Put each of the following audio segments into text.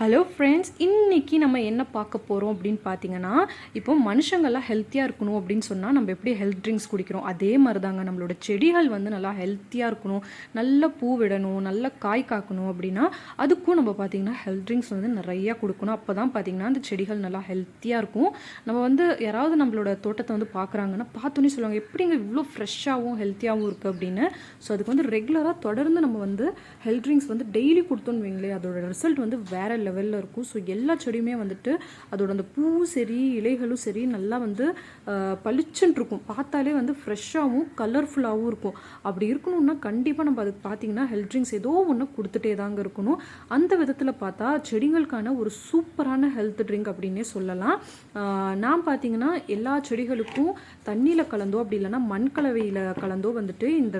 Hello friends இன்றைக்கி நம்ம என்ன பார்க்க போகிறோம் அப்படின்னு பார்த்தீங்கன்னா இப்போ மனுஷங்கள்லாம் ஹெல்த்தியாக இருக்கணும் அப்படின்னு சொன்னால் நம்ம எப்படி ஹெல்த் ட்ரிங்க்ஸ் குடிக்கிறோம்? அதே மாதிரி தாங்க நம்மளோட செடிகள் வந்து நல்லா ஹெல்த்தியாக இருக்கணும். நல்ல பூ விடணும் நல்ல காய் காக்கணும் அப்படின்னா அதுக்கும் நம்ம பார்த்தீங்கன்னா ஹெல்த் ட்ரிங்க்ஸ் வந்து நிறையா கொடுக்கணும். அப்போ தான் பார்த்தீங்கன்னா அந்த செடிகள் நல்லா ஹெல்த்தியாக இருக்கும். நம்ம வந்து யாராவது நம்மளோட தோட்டத்தை வந்து பார்க்குறாங்கன்னா பார்த்தோன்னே சொல்லுவாங்க எப்படிங்க இவ்வளோ ஃப்ரெஷ்ஷாகவும் ஹெல்த்தியாகவும் இருக்குது அப்படின்னு. ஸோ அதுக்கு வந்து ரெகுலராக தொடர்ந்து நம்ம வந்து ஹெல்த் ட்ரிங்க்ஸ் வந்து டெய்லி கொடுத்தோன்னு வைங்களேன் அதோட ரிசல்ட் வந்து வேற லெவலில் இருக்கும் ஸோ எல்லா செடியுமே வந்துட்டு அதோட அந்த பூவும் சரி இலைகளும் சரி நல்லா வந்து ஆஹ், பளிச்சுன்னு இருக்கும் பார்த்தாலே வந்து ஃப்ரெஷ்ஷாகவும் கலர்ஃபுல்லாகவும் இருக்கும். அப்படி இருக்கணும்னா கண்டிப்பாக நம்ம அதுக்கு பார்த்தீங்கன்னா ஹெல்த் ட்ரிங்க்ஸ் ஏதோ ஒன்று கொடுத்துட்டே தாங்க இருக்கணும். அந்த விதத்தில் பார்த்தா செடிகளுக்கான ஒரு சூப்பரான ஹெல்த் ட்ரிங்க் அப்படின்னே சொல்லலாம். நான் பார்த்தீங்கன்னா எல்லா செடிகளுக்கும் தண்ணியில் கலந்தோ அப்படி இல்லைன்னா மண் கலவையில் கலந்தோ வந்துட்டு இந்த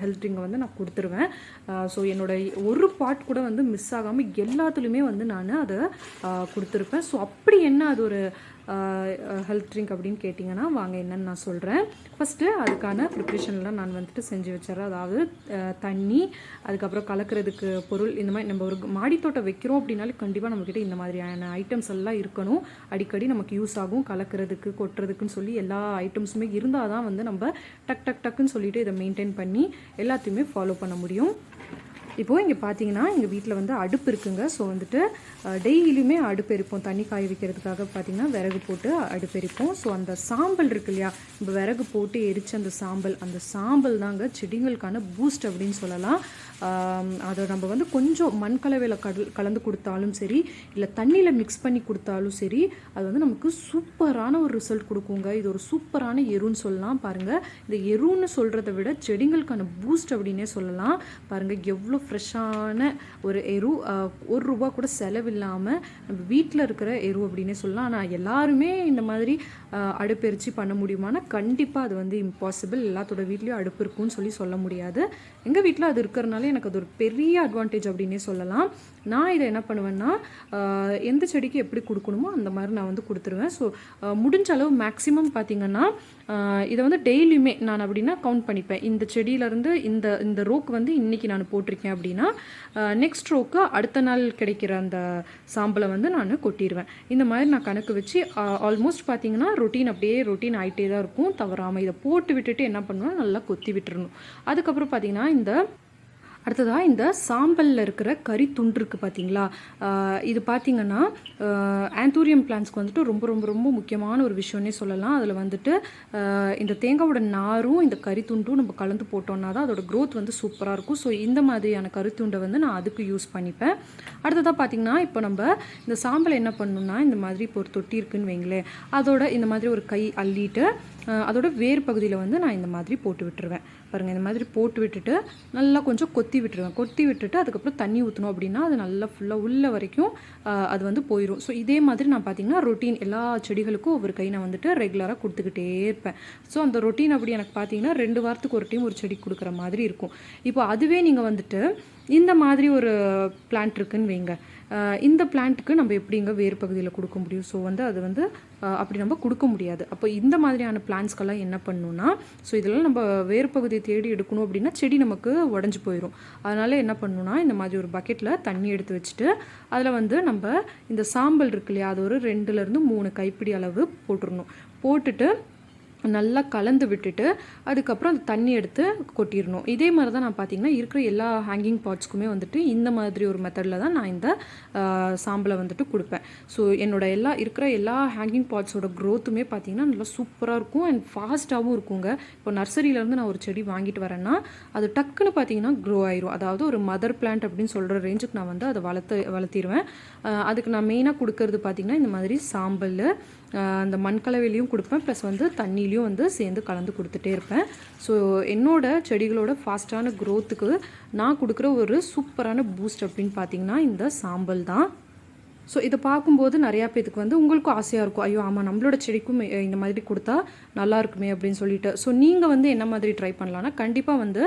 ஹெல்த் ட்ரிங்கை வந்து நான் கொடுத்துருவேன். ஸோ என்னோட ஒரு பாட் கூட வந்து மிஸ் ஆகாமல் எல்லாத்துலேயுமே வந்து நான் அதை கொடுத்துருப்பேன். ஸோ அப்படி என்ன அது ஒரு ஹெல்த் ட்ரிங்க் அப்படின்னு கேட்டிங்கன்னா வாங்க என்னன்னு நான் சொல்கிறேன் ஃபஸ்ட்டு அதுக்கான ப்ரிப்ரேஷன்லாம் நான் வந்துட்டு செஞ்சு வச்சிடறேன். அதாவது தண்ணி அதுக்கப்புறம் கலக்கிறதுக்கு பொருள் இந்த மாதிரி நம்ம ஒரு மாடித்தோட்டம் வைக்கிறோம் அப்படின்னாலே கண்டிப்பாக நம்மக்கிட்ட இந்த மாதிரியான ஐட்டம்ஸ் எல்லாம் இருக்கணும். அடிக்கடி நமக்கு யூஸ் ஆகும். கலக்கிறதுக்கு கொட்டுறதுக்குன்னு சொல்லி எல்லா ஐட்டம்ஸுமே இருந்தால் தான் வந்து நம்ம டக் டக் டக்குன்னு சொல்லிட்டு இதை மெயின்டைன் பண்ணி எல்லாத்தையுமே ஃபாலோ பண்ண முடியும். இப்போது இங்கே பார்த்தீங்கன்னா எங்கள் வீட்டில் வந்து அடுப்பு இருக்குங்க. ஸோ வந்துட்டு டெய்லியுமே அடுப்பு எரிப்போம். தண்ணி காய வைக்கிறதுக்காக பார்த்தீங்கன்னா விறகு போட்டு அடுப்பு எரிப்போம். ஸோ அந்த சாம்பல் இருக்கு இல்லையா நம்ம விறகு போட்டு எரிச்ச அந்த சாம்பல் அந்த சாம்பல் தாங்க செடிகளுக்கான பூஸ்ட் அப்படின்னு சொல்லலாம். அதை நம்ம வந்து கொஞ்சம் மண் கலவையில் கடல் கலந்து கொடுத்தாலும் சரி இல்லை தண்ணியில் மிக்ஸ் பண்ணி கொடுத்தாலும் சரி அது வந்து நமக்கு சூப்பரான ஒரு ரிசல்ட் கொடுக்குங்க. இது ஒரு சூப்பரான எருன்னு சொல்லலாம். பாருங்கள் இந்த எருன்னு சொல்கிறத விட செடிங்களுக்கான பூஸ்ட் அப்படின்னே சொல்லலாம். பாருங்கள் எவ்வளோ ஃப்ரெஷ்ஷான ஒரு எரு ஒரு ரூபா கூட செலவில்லாமல் நம்ம வீட்டில் இருக்கிற எரு அப்படின்னே சொல்லலாம். ஆனால் எல்லாருமே இந்த மாதிரி ஆஹ், அடுப்பெரிச்சு பண்ண முடியுமானா கண்டிப்பாக அது வந்து இம்பாசிபிள் எல்லாத்தோட வீட்லேயும் அடுப்பு இருக்கும்னு சொல்லி சொல்ல முடியாது. எங்கள் வீட்டில் அது இருக்கிறனால எனக்கு அது ஒரு பெரிய அட்வான்டேஜ் அப்படின்னே சொல்லலாம். நான் இதை என்ன பண்ணுவேன்னா எந்த செடிக்கு எப்படி கொடுக்கணுமோ அந்த மாதிரி நான் வந்து கொடுத்துருவேன். ஸோ முடிஞ்ச அளவு மேக்ஸிமம் பார்த்தீங்கன்னா இதை வந்து டெய்லியுமே நான் அப்படின்னா கவுண்ட் பண்ணிப்பேன். இந்த செடியிலேருந்து இந்த இந்த ரோக்கு வந்து இன்றைக்கி நான் போட்டிருக்கேன் அப்படின்னா நெக்ஸ்ட் ரோக்கு அடுத்த நாள் கிடைக்கிற அந்த சாம்பலை வந்து நான் கொட்டிடுவேன் இந்த மாதிரி நான் கணக்கு வச்சு ஆல்மோஸ்ட் பார்த்தீங்கன்னா ரொட்டீன் அப்படியே ரொட்டீன் ஆகிட்டே தான் இருக்கும். தவறாமல் இதை போட்டு விட்டுட்டு என்ன பண்ணுவேன்? நல்லா கொத்தி விட்டுறணும். அதுக்கப்புறம் பார்த்தீங்கன்னா இந்த அடுத்ததாக இந்த சாம்பலில் இருக்கிற கறி துண்டு இருக்குது பார்த்தீங்களா இது பார்த்தீங்கன்னா ஆந்தூரியம் பிளான்ஸ்க்கு வந்துட்டு ரொம்ப ரொம்ப ரொம்ப முக்கியமான ஒரு விஷயம்னே சொல்லலாம். அதில் வந்துட்டு இந்த தேங்காவோட நாரும் இந்த கறி துண்டும் நம்ம கலந்து போட்டோம்னா தான் அதோட க்ரோத் வந்து சூப்பராக இருக்கும். ஸோ இந்த மாதிரியான கருத்துண்டை வந்து நான் அதுக்கு யூஸ் பண்ணிப்பேன். அடுத்ததாக பார்த்தீங்கன்னா இப்போ நம்ம இந்த சாம்பல் என்ன பண்ணணும்னா இந்த மாதிரி இப்போ ஒரு தொட்டி இருக்குன்னு வைங்களேன் அதோட இந்த மாதிரி ஒரு கை அள்ளிட்டு அதோட வேர் பகுதியில் வந்து நான் இந்த மாதிரி போட்டு விட்டுருவேன். பாருங்கள் இந்த மாதிரி போட்டு விட்டுட்டு நல்லா கொஞ்சம் கொத்தி விட்டுருவேன். கொத்தி விட்டுட்டு அதுக்கப்புறம் தண்ணி ஊற்றணும் அப்படின்னா அது நல்லா ஃபுல்லாக உள்ள வரைக்கும் அது வந்து போயிடும் ஸோ இதே மாதிரி நான் பார்த்தீங்கன்னா ரொட்டீன் எல்லா செடிகளுக்கும் ஒவ்வொரு கை நான் வந்துட்டு ரெகுலராக கொடுத்துக்கிட்டே இருப்பேன். ஸோ அந்த ரொட்டீன் அப்படி எனக்கு பார்த்தீங்கன்னா ரெண்டு வாரத்துக்கு ஒரு டைம் ஒரு செடி கொடுக்குற மாதிரி இருக்கும். இப்போ அதுவே நீங்கள் வந்துட்டு இந்த மாதிரி ஒரு பிளான்ட் இருக்குன்னு வைங்க. இந்த பிளான்ட்டுக்கு நம்ம எப்படிங்க வேறு பகுதியில் கொடுக்க முடியும்? ஸோ வந்து அது வந்து அப்படி நம்ம கொடுக்க முடியாது. அப்போ இந்த மாதிரியான பிளான்ஸ்க்கெல்லாம் என்ன பண்ணணும்னா ஸோ இதெல்லாம் நம்ம வேறு பகுதியை தேடி எடுக்கணும் அப்படின்னா செடி நமக்கு உடஞ்சி போயிடும் அதனால் என்ன பண்ணணும்னா இந்த மாதிரி ஒரு பக்கெட்டில் தண்ணி எடுத்து வச்சுட்டு அதில் வந்து நம்ம இந்த சாம்பல் இருக்கு இல்லையா அது ஒரு ரெண்டுலேருந்து மூணு கைப்பிடி அளவு போட்டுடணும் போட்டுட்டு நல்லா கலந்து விட்டுட்டு அதுக்கப்புறம் அந்த தண்ணி எடுத்து கொட்டிடணும். இதே மாதிரி தான் நான் பார்த்தீங்கன்னா இருக்கிற எல்லா ஹேங்கிங் பாட்ஸ்க்குமே வந்துட்டு இந்த மாதிரி ஒரு மெத்தடில் தான் நான் இந்த சாம்பலை வந்துட்டு கொடுப்பேன். ஸோ என்னோட எல்லா இருக்கிற எல்லா ஹேங்கிங் பாட்ஸோட க்ரோத்துமே பார்த்தீங்கன்னா நல்லா சூப்பராக இருக்கும் அண்ட் ஃபாஸ்ட்டாகவும் இருக்குங்க. இப்போ நர்சரியிலேருந்து நான் ஒரு செடி வாங்கிட்டு வரேன்னா அது டக்குன்னு பார்த்தீங்கன்னா க்ரோ ஆயிரும். அதாவது ஒரு மதர் பிளான்ட் அப்படின்னு சொல்கிற ரேஞ்சுக்கு நான் வந்து அதை வளர்த்து வளர்த்திடுவேன் அதுக்கு நான் மெயினாக கொடுக்கறது பார்த்தீங்கன்னா இந்த மாதிரி சாம்பல் அந்த அந்த மண்கலவையிலையும் கொடுப்பேன். ப்ளஸ் வந்து தண்ணியிலையும் வந்து சேர்ந்து கலந்து கொடுத்துட்டே இருப்பேன். ஸோ என்னோட செடிகளோட ஃபாஸ்ட்டான க்ரோத்துக்கு நான் கொடுக்குற ஒரு சூப்பரான பூஸ்ட் அப்படின்னு பார்த்தீங்கன்னா இந்த சாம்பல் தான். ஸோ இதை பார்க்கும்போது நிறையா பேத்துக்கு வந்து உங்களுக்கும் ஆசையாக இருக்கும். ஐயோ ஆமாம் நம்மளோட செடிக்கும் இந்த மாதிரி கொடுத்தா நல்லா இருக்குமே அப்படின்னு சொல்லிட்டு. ஸோ நீங்கள் வந்து என்ன மாதிரி ட்ரை பண்ணலான்னா கண்டிப்பாக வந்து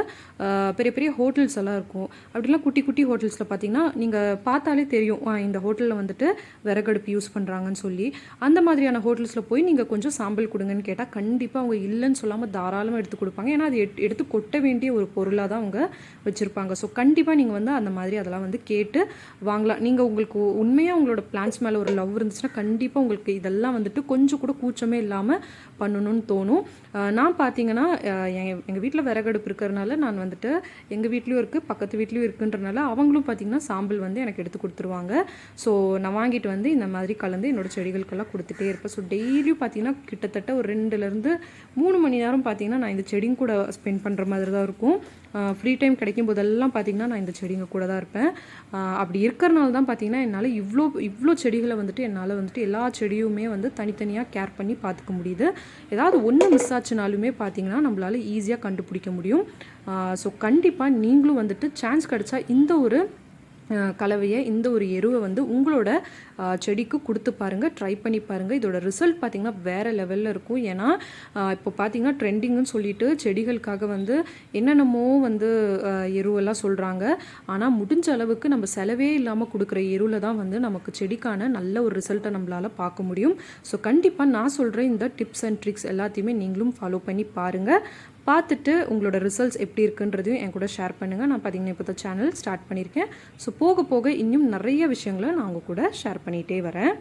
பெரிய பெரிய ஹோட்டல்ஸ் எல்லாம் இருக்கும். அப்படிலாம் குட்டி குட்டி ஹோட்டல்ஸில் பார்த்தீங்கன்னா நீங்கள் பார்த்தாலே தெரியும் இந்த ஹோட்டலில் வந்துட்டு விறகடுப்பு யூஸ் பண்ணுறாங்கன்னு சொல்லி. அந்த மாதிரியான ஹோட்டல்ஸில் போய் நீங்கள் கொஞ்சம் சாம்பல் கொடுங்கன்னு கேட்டால் கண்டிப்பாக அவங்க இல்லைன்னு சொல்லாமல் தாராளமாக எடுத்து கொடுப்பாங்க. ஏன்னா அது எடுத்து கொட்ட வேண்டிய ஒரு பொருளாக தான் அவங்க வச்சுருப்பாங்க. ஸோ கண்டிப்பாக நீங்கள் வந்து அந்த மாதிரி அதெல்லாம் வந்து கேட்டு வாங்கலாம். நீங்கள் உங்களுக்கு உண்மையாக உங்களோட பிளான்ஸ் மேலே ஒரு லவ் இருந்துச்சுன்னா கண்டிப்பாக உங்களுக்கு இதெல்லாம் வந்துட்டு கொஞ்சம் கூட கூச்சமே இல்லாமல் பண்ணணும்னு தோணும். நான் பார்த்தீங்கன்னா எங்கள் எங்கள் வீட்டில் விறகடுப்பு இருக்கிறனால நான் வந்துட்டு எங்கள் வீட்லேயும் இருக்குது பக்கத்து வீட்லேயும் இருக்குன்றனால அவங்களும் பார்த்தீங்கன்னா சாம்பல் வந்து எனக்கு எடுத்து கொடுத்துருவாங்க. ஸோ நான் வாங்கிட்டு வந்து இந்த மாதிரி கலந்து என்னோட செடிகளுக்கெல்லாம் கொடுத்துட்டே இருப்பேன். ஸோ டெய்லியும் பார்த்தீங்கன்னா கிட்டத்தட்ட ஒரு ரெண்டுலேருந்து மூணு மணி நேரம் பார்த்தீங்கன்னா நான் இந்த செடிங்க கூட ஸ்பெண்ட் பண்ணுற மாதிரி தான் இருக்கும். ஃப்ரீ டைம் கிடைக்கும் போதெல்லாம் பார்த்தீங்கன்னா நான் இந்த செடிங்க கூட தான் இருப்பேன். அப்படி இருக்கிறனால தான் பார்த்தீங்கன்னா என்னால் இவ்வளோ இவ்வளோ செடிகளை வந்துட்டு என்னால் வந்துட்டு எல்லா செடியுமே வந்து தனித்தனியாக கேர் பண்ணி பார்த்துக்க முடியுது. ஏதாவது ஒன்று மிஸ் ஆச்சுனாலுமே பார்த்தீங்கன்னா நம்மளால ஈஸியாக கண்டுபிடிக்க முடியும். ஸோ கண்டிப்பாக நீங்களும் வந்துட்டு சான்ஸ் கிடச்சா இந்த ஒரு கலவையை இந்த ஒரு எருவை வந்து உங்களோட செடிக்கு கொடுத்து பாருங்கள் ட்ரை பண்ணி பாருங்கள் இதோட ரிசல்ட் பார்த்திங்கன்னா வேறு லெவலில் இருக்கும். ஏன்னா இப்போ பார்த்தீங்கன்னா ட்ரெண்டிங்னு சொல்லிட்டு செடிகளுக்காக வந்து என்னென்னமோ வந்து எருவெல்லாம் சொல்கிறாங்க ஆனால் முடிஞ்ச அளவுக்கு நம்ம செலவே இல்லாமல் கொடுக்குற எருவில் தான் வந்து நமக்கு செடிக்கான நல்ல ஒரு ரிசல்ட்டை நம்மளால் பார்க்க முடியும். ஸோ கண்டிப்பாக நான் சொல்கிற இந்த டிப்ஸ் அண்ட் ட்ரிக்ஸ் எல்லாத்தையுமே நீங்களும் ஃபாலோ பண்ணி பாருங்கள் பார்த்துட்டு உங்களோட ரிசல்ட்ஸ் எப்படி இருக்குன்றதையும் என் கூட ஷேர் பண்ணுங்கள் நான் பார்த்தீங்கன்னா இப்போ சேனல் ஸ்டார்ட் பண்ணியிருக்கேன். ஸோ போக போக இன்னும் நிறைய விஷயங்களை நான் உங்கள் கூட ஷேர் பண்ணிகிட்டே வரேன்.